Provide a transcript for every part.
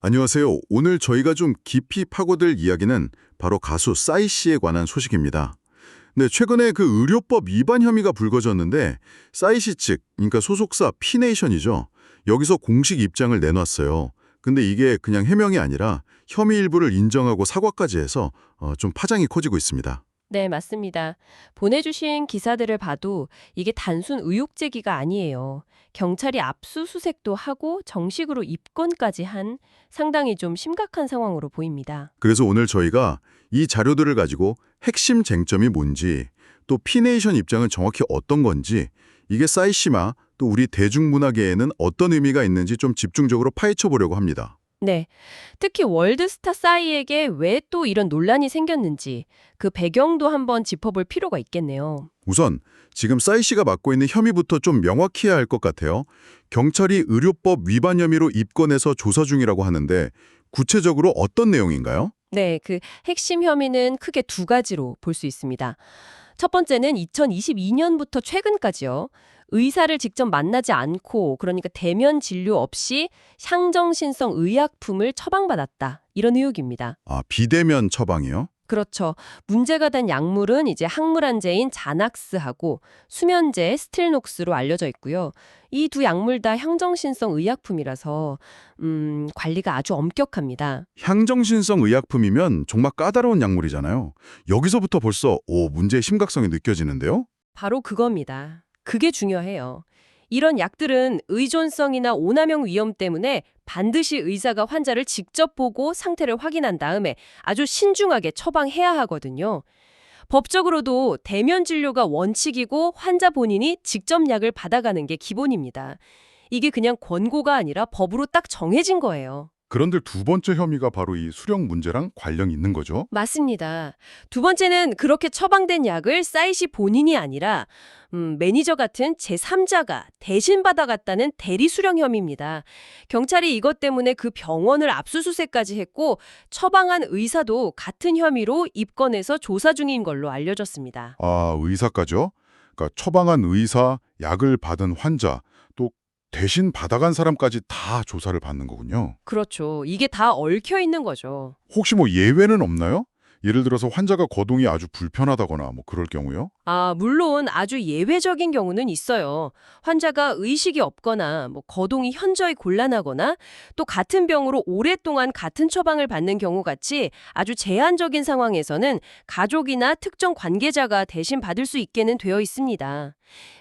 안녕하세요. 오늘 저희가 좀 깊이 파고들 이야기는 바로 가수 싸이 씨에 관한 소식입니다. 네, 최근에 그 의료법 위반 혐의가 불거졌는데 싸이 씨 측, 그러니까 소속사 피네이션이죠. 여기서 공식 입장을 내놨어요. 근데 이게 그냥 해명이 아니라 혐의 일부를 인정하고 사과까지 해서 어, 좀 파장이 커지고 있습니다. 네, 맞습니다. 보내주신 기사들을 봐도 이게 단순 의혹 제기가 아니에요. 경찰이 압수수색도 하고 정식으로 입건까지 한 상당히 좀 심각한 상황으로 보입니다. 그래서 오늘 저희가 이 자료들을 가지고 핵심 쟁점이 뭔지 또 피네이션 입장은 정확히 어떤 건지 이게 싸이 씨마 또 우리 대중문화계에는 어떤 의미가 있는지 좀 집중적으로 파헤쳐 보려고 합니다. 네. 특히 월드스타 싸이에게 왜 또 이런 논란이 생겼는지 그 배경도 한번 짚어볼 필요가 있겠네요. 우선 지금 싸이 씨가 맡고 있는 혐의부터 좀 명확해야 할 것 같아요. 경찰이 의료법 위반 혐의로 입건해서 조사 중이라고 하는데 구체적으로 어떤 내용인가요? 네, 그 핵심 혐의는 크게 두 가지로 볼 수 있습니다. 첫 번째는 2022년부터 최근까지요. 의사를 직접 만나지 않고 그러니까 대면 진료 없이 향정신성 의약품을 처방받았다. 이런 의혹입니다. 아, 비대면 처방이요? 그렇죠. 문제가 된 약물은 이제 항물환제인 자낙스하고 수면제 스틸녹스로 알려져 있고요. 이 두 약물 다 향정신성 의약품이라서 음, 관리가 아주 엄격합니다. 향정신성 의약품이면 정말 까다로운 약물이잖아요. 여기서부터 벌써 오, 문제의 심각성이 느껴지는데요? 바로 그겁니다. 그게 중요해요. 이런 약들은 의존성이나 오남용 위험 때문에 반드시 의사가 환자를 직접 보고 상태를 확인한 다음에 아주 신중하게 처방해야 하거든요. 법적으로도 대면 진료가 원칙이고 환자 본인이 직접 약을 받아가는 게 기본입니다. 이게 그냥 권고가 아니라 법으로 딱 정해진 거예요. 그런데 두 번째 혐의가 바로 이 수령 문제랑 관련이 있는 거죠? 맞습니다. 두 번째는 그렇게 처방된 약을 사이시 본인이 아니라 음, 매니저 같은 제3자가 대신 받아갔다는 대리 수령 혐의입니다. 경찰이 이것 때문에 그 병원을 압수수색까지 했고 처방한 의사도 같은 혐의로 입건해서 조사 중인 걸로 알려졌습니다. 아, 의사까지요? 그러니까 처방한 의사, 약을 받은 환자, 또 대신 받아간 사람까지 다 조사를 받는 거군요. 그렇죠. 이게 다 얽혀 있는 거죠. 혹시 뭐 예외는 없나요? 예를 들어서 환자가 거동이 아주 불편하다거나 뭐 그럴 경우요? 아, 물론 아주 예외적인 경우는 있어요. 환자가 의식이 없거나 뭐 거동이 현저히 곤란하거나 또 같은 병으로 오랫동안 같은 처방을 받는 경우 같이 아주 제한적인 상황에서는 가족이나 특정 관계자가 대신 받을 수 있게는 되어 있습니다.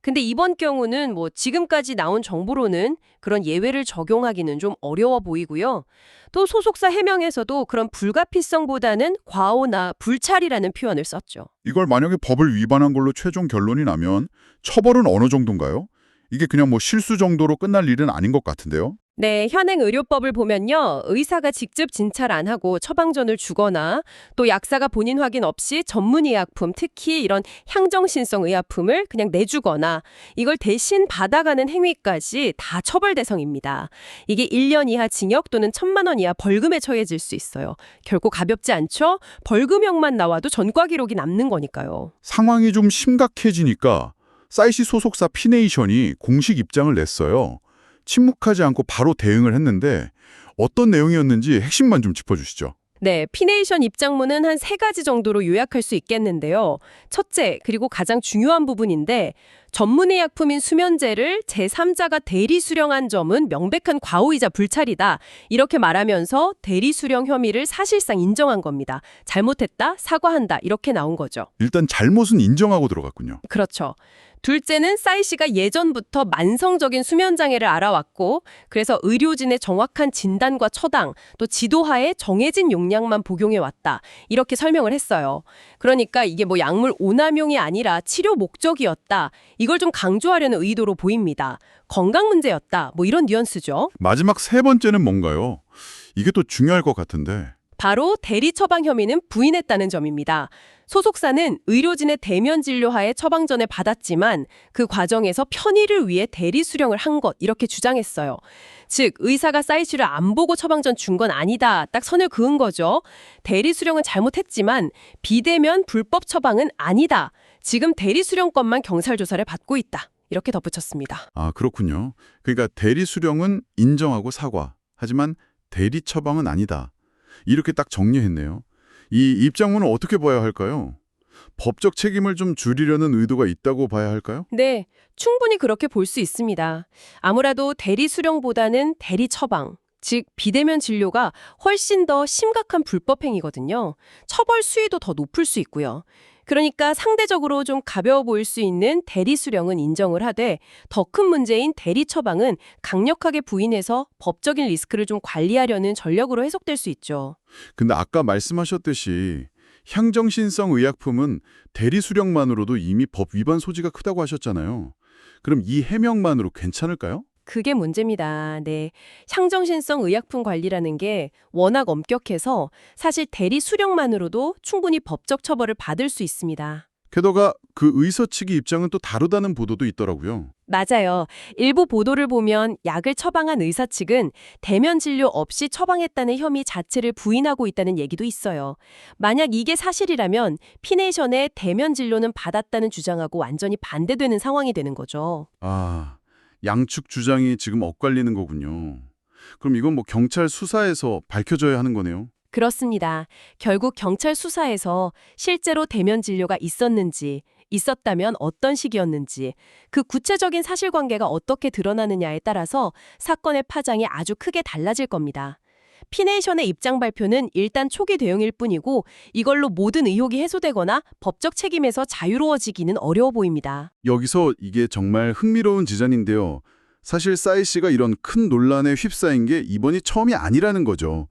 근데 이번 경우는 뭐 지금까지 나온 정보로는 그런 예외를 적용하기는 좀 어려워 보이고요. 또 소속사 해명에서도 그런 불가피성보다는 과오나 불찰이라는 표현을 썼죠. 이걸 만약에 법을 위반한 걸로 최종 결론이 나면 처벌은 어느 정도인가요? 이게 그냥 뭐 실수 정도로 끝날 일은 아닌 것 같은데요? 네, 현행 의료법을 보면요. 의사가 직접 진찰 안 하고 처방전을 주거나 또 약사가 본인 확인 없이 전문의 약품, 특히 이런 향정신성 의약품을 그냥 내주거나 이걸 대신 받아가는 행위까지 다 처벌 대상입니다. 이게 1년 이하 징역 또는 1천만 원 이하 벌금에 처해질 수 있어요. 결코 가볍지 않죠? 벌금형만 나와도 전과 기록이 남는 거니까요. 상황이 좀 심각해지니까 사이시 소속사 피네이션이 공식 입장을 냈어요. 침묵하지 않고 바로 대응을 했는데 어떤 내용이었는지 핵심만 좀 짚어주시죠. 네, 피네이션 입장문은 한 세 가지 정도로 요약할 수 있겠는데요. 첫째, 그리고 가장 중요한 부분인데 전문의 약품인 수면제를 제3자가 대리 수령한 점은 명백한 과오이자 불찰이다. 이렇게 말하면서 대리 수령 혐의를 사실상 인정한 겁니다. 잘못했다, 사과한다. 이렇게 나온 거죠. 일단 잘못은 인정하고 들어갔군요. 그렇죠. 둘째는 싸이 씨가 예전부터 만성적인 수면 장애를 알아왔고 그래서 의료진의 정확한 진단과 처당 또 지도하에 정해진 용량만 복용해 왔다. 이렇게 설명을 했어요. 그러니까 이게 뭐 약물 오남용이 아니라 치료 목적이었다. 이걸 좀 강조하려는 의도로 보입니다. 건강 문제였다. 뭐 이런 뉘앙스죠. 마지막 세 번째는 뭔가요? 이게 또 중요할 것 같은데. 바로 대리 처방 혐의는 부인했다는 점입니다. 소속사는 의료진의 대면 진료하에 처방전을 받았지만 그 과정에서 편의를 위해 대리 수령을 한 것 이렇게 주장했어요. 즉 의사가 사이즈를 안 보고 처방전 준 건 아니다. 딱 선을 그은 거죠. 대리 수령은 잘못했지만 비대면 불법 처방은 아니다. 지금 대리 수령권만 경찰 조사를 받고 있다. 이렇게 덧붙였습니다. 아, 그렇군요. 그러니까 대리 수령은 인정하고 사과. 하지만 대리 처방은 아니다. 이렇게 딱 정리했네요. 이 입장문은 어떻게 봐야 할까요? 법적 책임을 좀 줄이려는 의도가 있다고 봐야 할까요? 네, 충분히 그렇게 볼 수 있습니다. 아무래도 대리 수령보다는 대리 처방, 즉 비대면 진료가 훨씬 더 심각한 불법 행위거든요. 처벌 수위도 더 높을 수 있고요. 그러니까 상대적으로 좀 가벼워 보일 수 있는 대리 수령은 인정을 하되 더 큰 문제인 대리 처방은 강력하게 부인해서 법적인 리스크를 좀 관리하려는 전력으로 해석될 수 있죠. 근데 아까 말씀하셨듯이 향정신성 의약품은 대리 수령만으로도 이미 법 위반 소지가 크다고 하셨잖아요. 그럼 이 해명만으로 괜찮을까요? 그게 문제입니다. 네. 향정신성 의약품 관리라는 게 워낙 엄격해서 사실 대리 수령만으로도 충분히 법적 처벌을 받을 수 있습니다. 게다가 그 의사 측의 입장은 또 다르다는 보도도 있더라고요. 맞아요. 일부 보도를 보면 약을 처방한 의사 측은 대면 진료 없이 처방했다는 혐의 자체를 부인하고 있다는 얘기도 있어요. 만약 이게 사실이라면 피네이션의 대면 진료는 받았다는 주장하고 완전히 반대되는 상황이 되는 거죠. 아, 양측 주장이 지금 엇갈리는 거군요. 그럼 이건 뭐 경찰 수사에서 밝혀져야 하는 거네요. 그렇습니다. 결국 경찰 수사에서 실제로 대면 진료가 있었는지, 있었다면 어떤 시기였는지, 그 구체적인 사실관계가 어떻게 드러나느냐에 따라서 사건의 파장이 아주 크게 달라질 겁니다. 피네이션의 입장 발표는 일단 초기 대응일 뿐이고 이걸로 모든 의혹이 해소되거나 법적 책임에서 자유로워지기는 어려워 보입니다. 여기서 이게 정말 흥미로운 지점인데요. 사실 싸이 씨가 이런 큰 논란에 휩싸인 게 이번이 처음이 아니라는 거죠.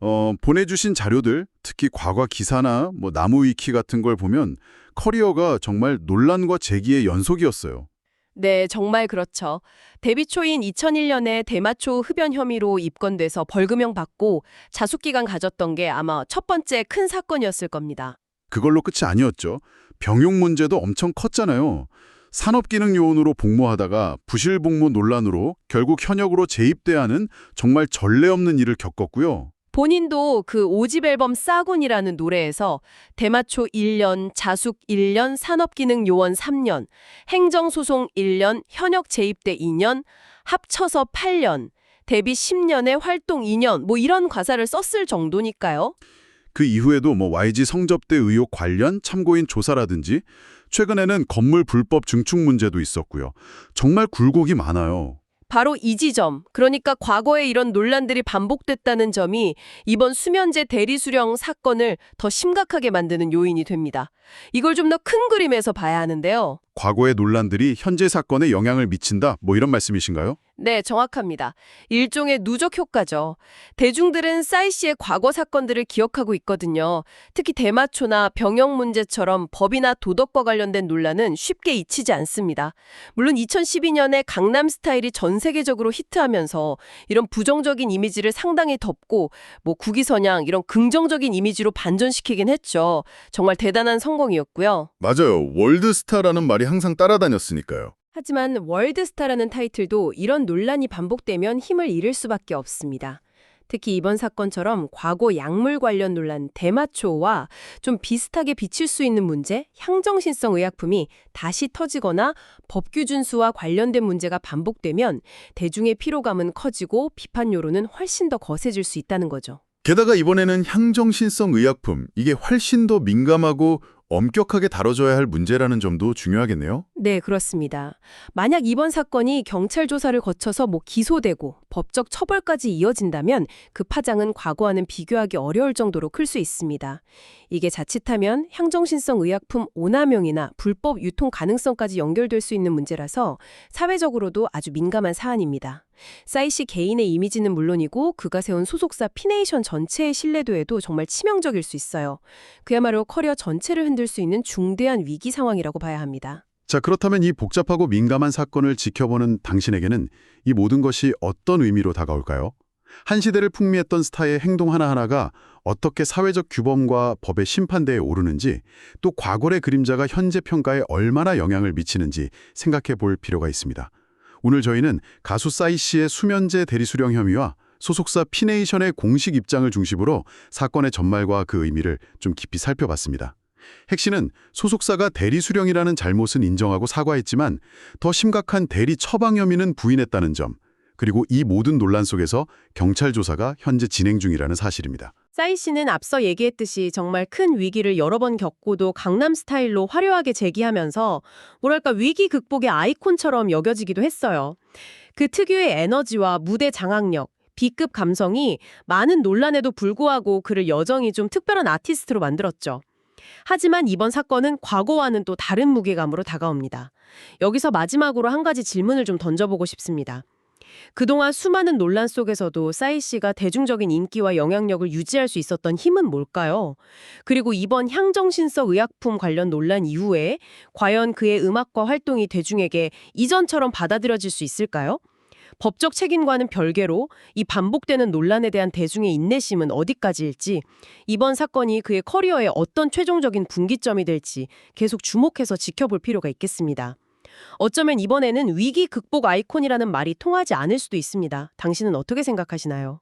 어, 보내주신 자료들, 특히 과거 기사나 뭐 나무 위키 같은 걸 보면 커리어가 정말 논란과 제기의 연속이었어요. 네, 정말 그렇죠. 데뷔 초인 2001년에 대마초 흡연 혐의로 입건돼서 벌금형 받고 자숙기간 가졌던 게 아마 첫 번째 큰 사건이었을 겁니다. 그걸로 끝이 아니었죠. 병용 문제도 엄청 컸잖아요. 산업기능요원으로 복무하다가 부실복무 논란으로 결국 현역으로 재입돼야 하는 정말 전례 없는 일을 겪었고요. 본인도 그 오집 앨범 싸군이라는 노래에서 대마초 1년, 자숙 1년, 산업기능 요원 3년, 행정소송 1년, 현역 재입대 2년, 합쳐서 8년, 데뷔 10년에 활동 2년 뭐 이런 가사를 썼을 정도니까요. 그 이후에도 뭐 YG 성접대 의혹 관련 참고인 조사라든지 최근에는 건물 불법 증축 문제도 있었고요. 정말 굴곡이 많아요. 바로 이 지점, 그러니까 과거에 이런 논란들이 반복됐다는 점이 이번 수면제 대리 수령 사건을 더 심각하게 만드는 요인이 됩니다. 이걸 좀 더 큰 그림에서 봐야 하는데요. 과거의 논란들이 현재 사건에 영향을 미친다 뭐 이런 말씀이신가요? 네, 정확합니다. 일종의 누적 효과죠. 대중들은 싸이 씨의 과거 사건들을 기억하고 있거든요. 특히 대마초나 병역 문제처럼 법이나 도덕과 관련된 논란은 쉽게 잊히지 않습니다. 물론 2012년에 강남 스타일이 전 세계적으로 히트하면서 이런 부정적인 이미지를 상당히 덮고 뭐 국위선양 이런 긍정적인 이미지로 반전시키긴 했죠. 정말 대단한 성공이었고요. 맞아요. 월드스타라는 말이 항상 따라다녔으니까요. 하지만 월드스타라는 타이틀도 이런 논란이 반복되면 힘을 잃을 수밖에 없습니다. 특히 이번 사건처럼 과거 약물 관련 논란 대마초와 좀 비슷하게 비칠 수 있는 문제, 향정신성 의약품이 다시 터지거나 법규 준수와 관련된 문제가 반복되면 대중의 피로감은 커지고 비판 여론은 훨씬 더 거세질 수 있다는 거죠. 게다가 이번에는 향정신성 의약품, 이게 훨씬 더 민감하고 엄격하게 다뤄져야 할 문제라는 점도 중요하겠네요. 네, 그렇습니다. 만약 이번 사건이 경찰 조사를 거쳐서 뭐 기소되고 법적 처벌까지 이어진다면 그 파장은 과거와는 비교하기 어려울 정도로 클 수 있습니다. 이게 자칫하면 향정신성 의약품 오남용이나 불법 유통 가능성까지 연결될 수 있는 문제라서 사회적으로도 아주 민감한 사안입니다. 싸이 씨 개인의 이미지는 물론이고 그가 세운 소속사 피네이션 전체의 신뢰도에도 정말 치명적일 수 있어요. 그야말로 커리어 전체를 흔들 수 있는 중대한 위기 상황이라고 봐야 합니다. 자, 그렇다면 이 복잡하고 민감한 사건을 지켜보는 당신에게는 이 모든 것이 어떤 의미로 다가올까요? 한 시대를 풍미했던 스타의 행동 하나하나가 어떻게 사회적 규범과 법의 심판대에 오르는지, 또 과거의 그림자가 현재 평가에 얼마나 영향을 미치는지 생각해 볼 필요가 있습니다. 오늘 저희는 가수 싸이 씨의 수면제 대리 수령 혐의와 소속사 피네이션의 공식 입장을 중심으로 사건의 전말과 그 의미를 좀 깊이 살펴봤습니다. 핵심은 소속사가 대리 수령이라는 잘못은 인정하고 사과했지만 더 심각한 대리 처방 혐의는 부인했다는 점, 그리고 이 모든 논란 속에서 경찰 조사가 현재 진행 중이라는 사실입니다. 싸이 씨는 앞서 얘기했듯이 정말 큰 위기를 여러 번 겪고도 강남 스타일로 화려하게 제기하면서 뭐랄까 위기 극복의 아이콘처럼 여겨지기도 했어요. 그 특유의 에너지와 무대 장악력, B급 감성이 많은 논란에도 불구하고 그를 여전히 좀 특별한 아티스트로 만들었죠. 하지만 이번 사건은 과거와는 또 다른 무게감으로 다가옵니다. 여기서 마지막으로 한 가지 질문을 좀 던져보고 싶습니다. 그동안 수많은 논란 속에서도 싸이 씨가 대중적인 인기와 영향력을 유지할 수 있었던 힘은 뭘까요? 그리고 이번 향정신성 의약품 관련 논란 이후에 과연 그의 음악과 활동이 대중에게 이전처럼 받아들여질 수 있을까요? 법적 책임과는 별개로 이 반복되는 논란에 대한 대중의 인내심은 어디까지일지 이번 사건이 그의 커리어에 어떤 최종적인 분기점이 될지 계속 주목해서 지켜볼 필요가 있겠습니다. 어쩌면 이번에는 위기 극복 아이콘이라는 말이 통하지 않을 수도 있습니다. 당신은 어떻게 생각하시나요?